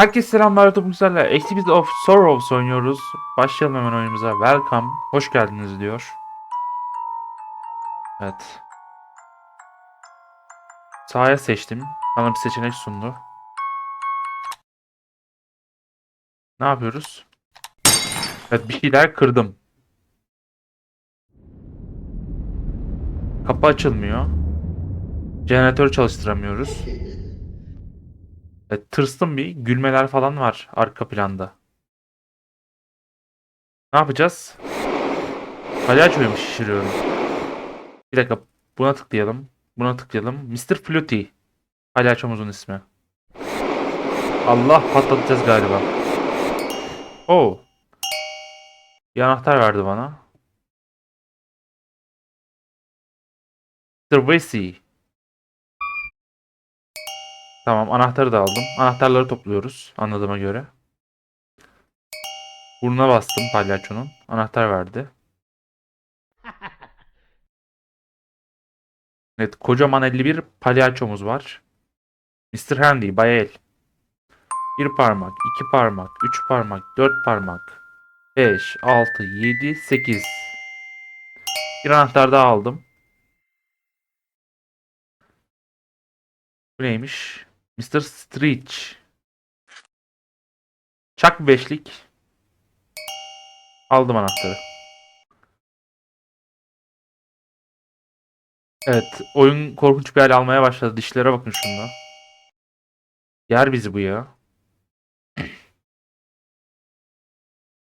Herkese selamlar Topuklarla. Activity of Sorrows oynuyoruz. Başlayalım hemen oyunumuza. Welcome. Hoş geldiniz diyor. Evet. Sahaya seçtim. Bana bir seçenek sundu. Ne yapıyoruz? Evet bir şeyler kırdım. Kapı açılmıyor. Jeneratörü çalıştıramıyoruz. Evet, tırstım bir. Gülmeler falan var arka planda. Ne yapacağız? Palyaçoyu mu şişiriyorum? Bir dakika. Buna tıklayalım. Buna tıklayalım. Mr. Flutty. Palyaçomuzun ismi. Allah patlatacağız galiba. Oo. Bir anahtar verdi bana. Mr. Wesley. Tamam anahtarı da aldım. Anahtarları topluyoruz anladığıma göre. Burnuna bastım palyaçonun. Anahtar verdi. Evet kocaman 51 palyaçomuz var. Mr. Handy, Bayel. Bir parmak, iki parmak, üç parmak, dört parmak, 5, 6, 7, 8. Bir anahtar daha aldım. Bu neymiş? Mr. Stretch. Çak beşlik. Aldım anahtarı. Evet. Oyun korkunç bir hal almaya başladı. Dişlere bakın şunda. Yer bizi bu ya.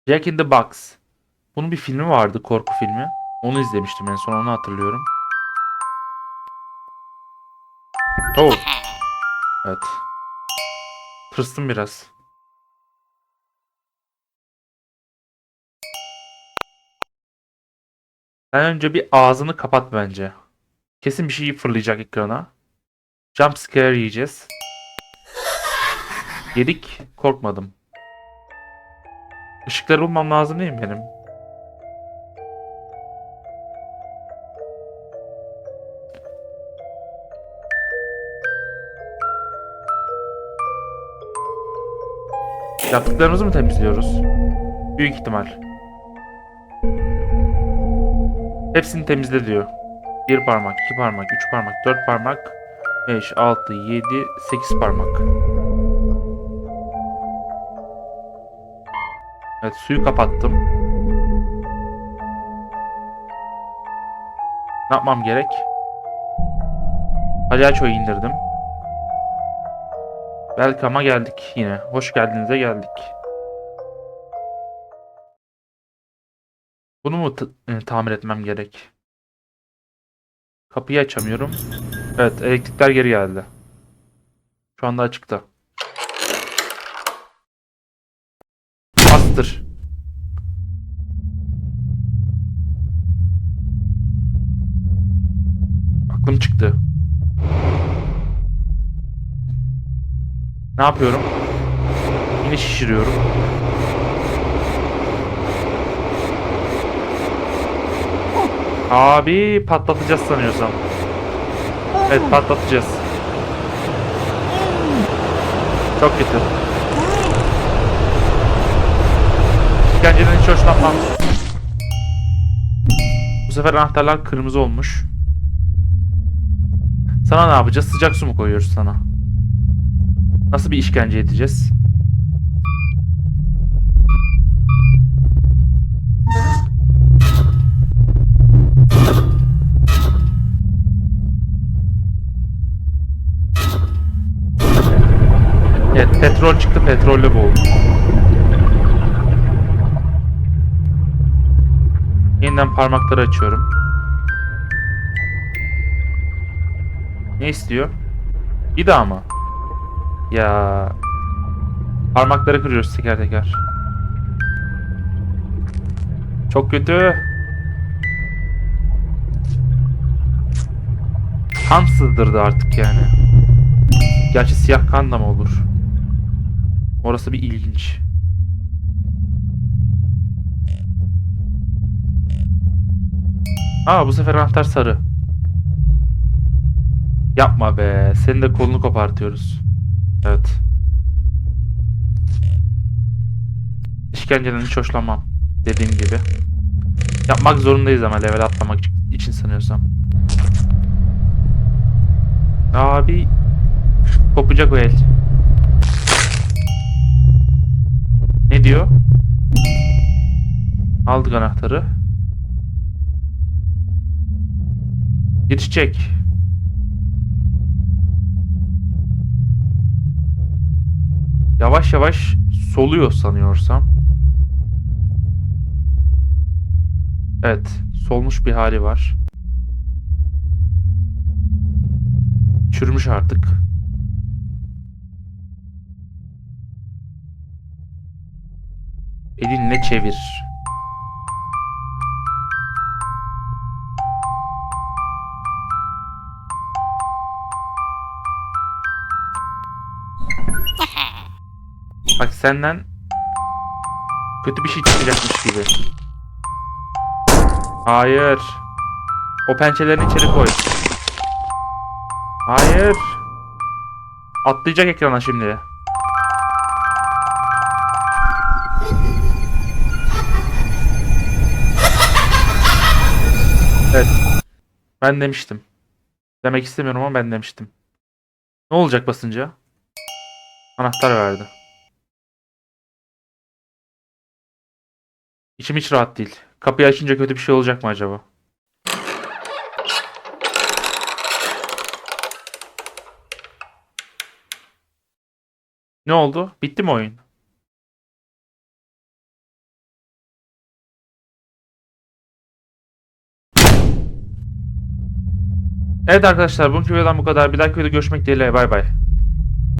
Jack in the Box. Bunun bir filmi vardı. Korku filmi. Onu izlemiştim en son. Onu hatırlıyorum. Oh. Evet. Tırstım biraz. Sen önce bir ağzını kapat bence. Kesin bir şey fırlayacak ekrana. Jump scare yiyeceğiz. Yedik. Korkmadım. Işıkları bulmam lazım değil mi benim? Yaptıklarımızı mı temizliyoruz? Büyük ihtimal. Hepsini temizle diyor. Bir parmak, iki parmak, üç parmak, dört parmak, beş, altı, yedi, sekiz parmak. Evet suyu kapattım. Ne yapmam gerek? Palyaçoyu indirdim. Welcome'a geldik yine. Hoş geldinize geldik. Bunu mu e, tamir etmem gerek? Kapıyı açamıyorum. Evet, elektrikler geri geldi. Şu anda açıkta. Bastır. Aklım çıktı. Ne yapıyorum? Yine şişiriyorum. Abi patlatacağız sanıyorsam. Evet patlatacağız. Çok kötü. İşkenceden hiç hoşlanmam. Bu sefer anahtarlar kırmızı olmuş. Sana ne yapacağız? Sıcak su mu koyuyoruz sana? Nasıl bir işkence edeceğiz? Evet petrol çıktı petrolle boğuldu. Yeniden parmakları açıyorum. Ne istiyor? Bir mı? Ya parmakları kırıyoruz teker teker. Çok kötü. Kan sızdırdı artık yani. Gerçi siyah kan da mı olur? Orası bir ilginç. Aa bu sefer anahtar sarı. Yapma be. Senin de kolunu kopartıyoruz. Evet. işkenceden hiç hoşlanmam. Dediğim gibi. Yapmak zorundayız ama level atlamak için sanıyorsam. Abi kopacak o el. Ne diyor? Aldık anahtarı. Yetişecek. Yavaş yavaş soluyor sanıyorsam. Evet, solmuş bir hali var. Çürümüş artık. Elinle çevir. Bak senden kötü bir şey çıkacakmış gibi. Hayır. O pençelerini içeri koy. Hayır. Atlayacak ekrana şimdi. Evet. Ben demiştim. Demek istemiyorum ama ben demiştim. Ne olacak basınca? Anahtar verdi. İçim hiç rahat değil. Kapıyı açınca kötü bir şey olacak mı acaba? Ne oldu? Bitti mi oyun? Evet arkadaşlar bugünkü videodan bu kadar. Bir dahaki videoda görüşmek dileğiyle. Bay bay.